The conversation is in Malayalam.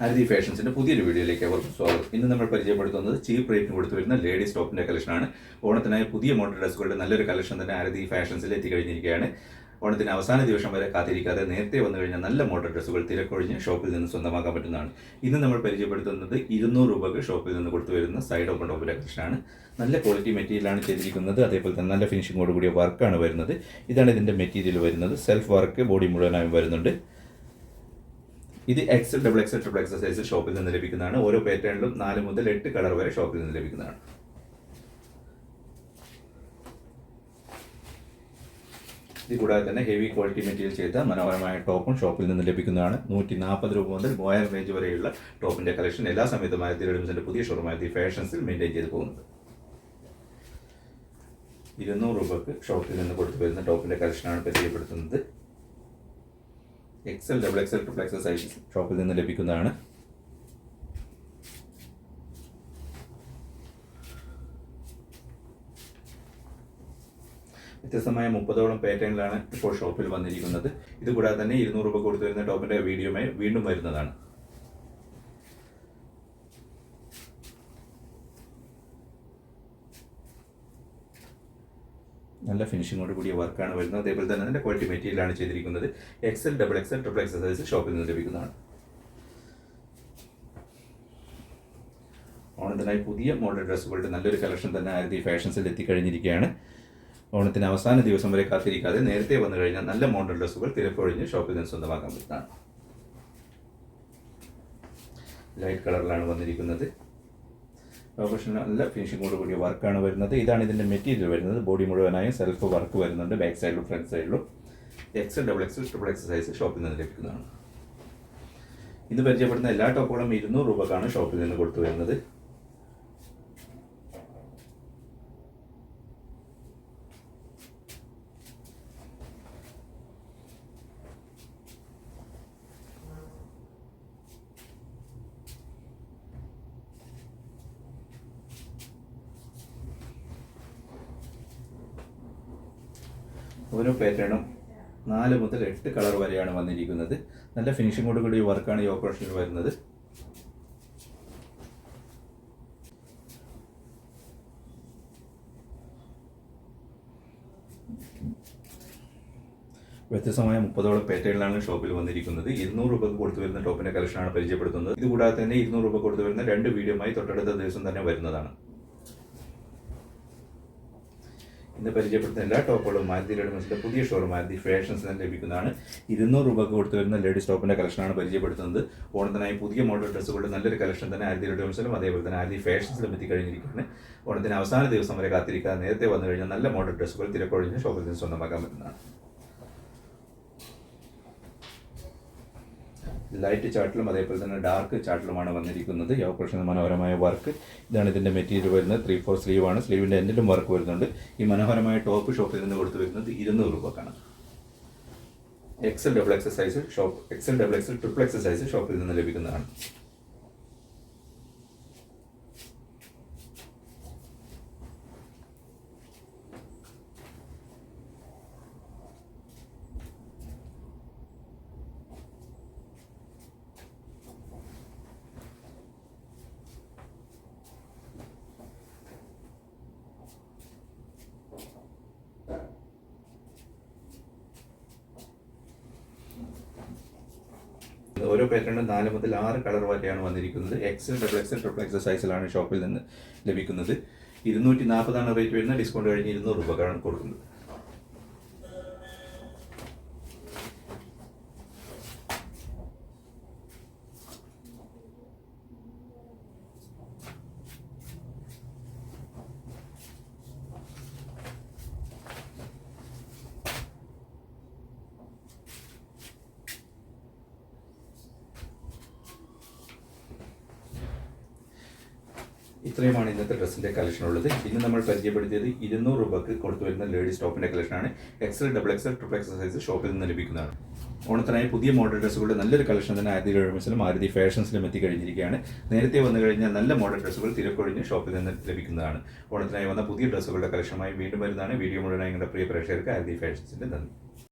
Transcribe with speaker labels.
Speaker 1: ഹരിതി ഫാഷൻസിന്റെ പുതിയൊരു വീഡിയോയിലേക്ക് അവർക്ക് സ്വാഗതം. ഇന്ന് നമ്മൾ പരിചയപ്പെടുത്തുന്നത് ചീപ്പ് റേറ്റിന് കൊടുത്തു വരുന്ന ലേഡീസ് സ്റ്റോപ്പിന്റെ കളക്ഷനാണ്. ഓണത്തിനായി പുതിയ മോഡൽ ഡ്രസ്സുകളുടെ നല്ലൊരു കളക്ഷൻ തന്നെ ഹരിതി ഫാഷൻസിൽ എത്തിക്കഴിഞ്ഞിരിക്കുകയാണ്. ഓണത്തിന് അവസാന ദിവസം വരെ കാത്തിരിക്കാതെ നേരത്തെ വന്നു കഴിഞ്ഞാൽ നല്ല മോഡൽ ഡ്രസ്സുകൾ തിരക്കൊഴിഞ്ഞ് ഷോപ്പിൽ നിന്ന് സ്വന്തമാക്കാൻ പറ്റുന്നതാണ്. ഇന്ന് നമ്മൾ പരിചയപ്പെടുത്തുന്നത് ഇരുന്നൂറ് രൂപക്ക് ഷോപ്പിൽ നിന്ന് കൊടുത്തു വരുന്ന സൈഡ് ഓപ്പൺ ടോപ്പിന്റെ കളക്ഷനാണ്. നല്ല ക്വാളിറ്റി മെറ്റീരിയലാണ് ചെയ്തിരിക്കുന്നത്. അതേപോലെ തന്നെ നല്ല ഫിനിഷിംഗോട് കൂടിയ വർക്കാണ് വരുന്നത്. ഇതാണ് ഇതിന്റെ മെറ്റീരിയൽ വരുന്നത്. സെൽഫ് വർക്ക് ബോഡി മുഴുവനായും വരുന്നുണ്ട്. ഇത് X double X triple X size ഷോപ്പിൽ നിന്ന് ലഭിക്കുന്നതാണ്. ഓരോ പാറ്റേണിലും നാല് മുതൽ എട്ട് കളർ വരെ ഷോപ്പിൽ നിന്ന് ലഭിക്കുന്നതാണ്. ഇത് കൂടാതെ തന്നെ ഹെവി ക്വാളിറ്റി മെറ്റീരിയൽ ചെയ്ത മനോഹരമായ ടോപ്പും ഷോപ്പിൽ നിന്ന് ലഭിക്കുന്നതാണ്. നൂറ്റി നാൽപ്പത് രൂപ മുതൽ മൂവായിരം റേഞ്ച് വരെയുള്ള ടോപ്പിന്റെ കളക്ഷൻ എല്ലാ സമയത്തും ആയിരത്തി പുതിയ ഷോറൂമായ ഫാഷൻസിൽ മെയിന്റെയിൻ ചെയ്ത് പോകുന്നത് ഇരുന്നൂറ് രൂപക്ക് ഷോപ്പിൽ നിന്ന് കൊടുത്തു വരുന്ന ടോപ്പിന്റെ കളക്ഷനാണ് പരിചയപ്പെടുത്തുന്നത്. XL double XL triple XL size ഷോപ്പിൽ നിന്ന് ലഭിക്കുന്നതാണ്. വ്യത്യസ്തമായ മുപ്പതോളം പാറ്റേണിലാണ് ഇപ്പോൾ ഷോപ്പിൽ വന്നിരിക്കുന്നത്. ഇതുകൂടാതെ തന്നെ ഇരുന്നൂറ് രൂപ കൊടുത്തു വരുന്ന ടോപ്പിന്റെ വീഡിയോമായി വീണ്ടും വരുന്നതാണ്. നല്ല ഫിനിഷിങ്ങോട് കൂടിയ വർക്കാണ് വരുന്നത്. അതേപോലെ തന്നെ നല്ല ക്വാളിറ്റി മെറ്റീരിയലാണ് ചെയ്തിരിക്കുന്നത്. XL double XL triple XL size ഷോപ്പിൽ നിന്ന് ലഭിക്കുന്നതാണ്. ഓണത്തിനായി പുതിയ മോഡൽ ഡ്രസ്സുകളുടെ നല്ലൊരു കളക്ഷൻ തന്നെ ആയിരത്തി ഫാഷൻസിൽ എത്തിക്കഴിഞ്ഞിരിക്കുകയാണ്. ഓണത്തിന് അവസാന ദിവസം വരെ കാത്തിരിക്കാതെ നേരത്തെ വന്നു കഴിഞ്ഞാൽ നല്ല മോഡൽ ഡ്രസ്സുകൾ തിരക്കൊഴിഞ്ഞ് ഷോപ്പിൽ നിന്ന് സ്വന്തമാക്കാൻ പറ്റുന്നതാണ്. ലൈറ്റ് കളറിലാണ് വന്നിരിക്കുന്നത്. ഓപ്പറേഷൻ നല്ല ഫിനിഷിങ്ങോട് കൂടിയ വർക്കാണ് വരുന്നത്. ഇതാണ് ഇതിന്റെ മെറ്റീരിയൽ വരുന്നത്. ബോഡി മുഴുവനായും സെൽഫ് വർക്ക് വരുന്നുണ്ട്. ബാക്ക് സൈഡിലും ഫ്രണ്ട് സൈഡിലും X double X triple X size ഷോപ്പിൽ നിന്ന് ലഭിക്കുന്നതാണ്. ഇത് പരിചയപ്പെടുന്ന എല്ലാ ടോപ്പുകളും ഇരുന്നൂറ് രൂപക്കാണ് ഷോപ്പിൽ നിന്ന് കൊടുത്തു വരുന്നത്. ഓരോ പാറ്റേണും നാല് മുതൽ എട്ട് കളർ വരെയാണ് വന്നിരിക്കുന്നത്. നല്ല ഫിനിഷിങ്ങോട് കൂടി വർക്കാണ് ഈ ഓപ്പറേഷനിൽ വരുന്നത്. വ്യത്യസ്തമായ മുപ്പതോളം പാറ്റേണിലാണ് ഷോപ്പിൽ വന്നിരിക്കുന്നത്. ഇരുന്നൂറ് രൂപ കൊടുത്തു വരുന്ന ടോപ്പിന്റെ കളക്ഷനാണ് പരിചയപ്പെടുത്തുന്നത്. ഇതുകൂടാതെ തന്നെ ഇരുന്നൂറ് രൂപ കൊടുത്തു വരുന്ന രണ്ട് വീഡിയോമായി തൊട്ടടുത്ത ദിവസം തന്നെ വരുന്നതാണ്. ഇന്ന് പരിചയപ്പെടുത്തുന്ന എല്ലാ ടോപ്പുകളും മാരുതി റെഡിമെൻസിന്റെ പുതിയ ഷോറും മാരുതി ഫാഷൻസ് തന്നെ ലഭിക്കുന്നതാണ്. ഇരുന്നൂറ് രൂപക്ക് കൊടുത്ത് വരുന്ന ലേഡീസ് ടോപ്പിന്റെ കളക്ഷനാണ് പരിചയപ്പെടുത്തുന്നത്. ഓണത്തിനായി പുതിയ മോഡൽ ഡ്രസ്സുകളുടെ നല്ലൊരു കളക്ഷൻ തന്നെ ആയിരത്തി റെഡിമെൻസിലും അതേപോലെ തന്നെ ആയിരത്തി ഫാഷൻസിലും എത്തിക്കഴിഞ്ഞിരിക്കുകയാണ്. ഓണത്തിന് അവസാന ദിവസം വരെ കാത്തിരിക്കാതെ നേരത്തെ വന്നു കഴിഞ്ഞാൽ നല്ല മോഡൽ ഡ്രസ്സുകൾ തിരക്കൊഴിഞ്ഞ് ഷോപ്പിൽ നിന്ന് സ്വന്തമാക്കാൻ പറ്റുന്നതാണ്. ലൈറ്റ് ചാർട്ടിലും അതേപോലെ തന്നെ ഡാർക്ക് ചാർട്ടിലുമാണ് വന്നിരിക്കുന്നത്. കുറച്ച് മനോഹരമായ വർക്ക് ഇതാണ് ഇതിന്റെ മെറ്റീരിയൽ വരുന്നത്. ത്രീ ഫോർ സ്ലീവ് ആണ്. സ്ലീവിന്റെ എൻഡിലും വർക്ക് വരുന്നുണ്ട്. ഈ മനോഹരമായ ടോപ്പ് ഷോപ്പിൽ നിന്ന് കൊടുത്തു വരുന്നത് ഇരുന്നൂറ് രൂപക്കാണ്. XL double X size shop XL double XL triple X size ഷോപ്പിൽ നിന്ന് ലഭിക്കുന്നതാണ്. ഓരോ പാറ്റേണും നാല് മുതൽ ആറ് കളർ വരെയാണ് വന്നിരിക്കുന്നത്. XL double XL triple XL സൈസിലാണ് ഷോപ്പിൽ നിന്ന് ലഭിക്കുന്നത്. ഇരുന്നൂറ്റി നാൽപ്പതാണ് റേറ്റ് വരുന്നത്. ഡിസ്കൗണ്ട് കഴിഞ്ഞ് ഇരുന്നൂറ് രൂപക്കാണ് കൊടുക്കുന്നത്. ഇത്രയുമാണ് ഇന്നത്തെ ഡ്രസ്സിന്റെ കളക്ഷൻ ഉള്ളത്. ഇന്ന് നമ്മൾ പരിചയപ്പെടുത്തിയത് ഇരുന്നൂറ് രൂപക്ക് കൊടുത്തു വരുന്ന ലേഡീസ് ടോപ്പിന്റെ കളക്ഷനാണ് XL double XL triple XL size ഷോപ്പിൽ നിന്ന് ലഭിക്കുന്നതാണ്. ഓണത്തിനായി പുതിയ മോഡൽ ഡ്രസ്സുകളുടെ നല്ലൊരു കളക്ഷൻ തന്നെ ആയിരത്തി എഴുപതിലും ആയിരത്തി ഫാഷൻസിലും എത്തിക്കഴിഞ്ഞിരിക്കുകയാണ് നേരത്തെ വന്നു കഴിഞ്ഞാൽ നല്ല മോഡൽ ഡ്രസ്സുകൾ തിരക്കൊഴിഞ്ഞ് ഷോപ്പിൽ നിന്ന് ലഭിക്കുന്നതാണ്. ഓണത്തിനായി വന്ന പുതിയ ഡ്രസ്സുകളുടെ കളക്ഷനുമായി വീണ്ടും വരുന്നതാണ്. വീഡിയോ മുഴുവൻ നിങ്ങളുടെ പ്രിയ പ്രേക്ഷകർക്ക് ആയിരത്തി ഫാഷൻസിന്റെ നന്ദി.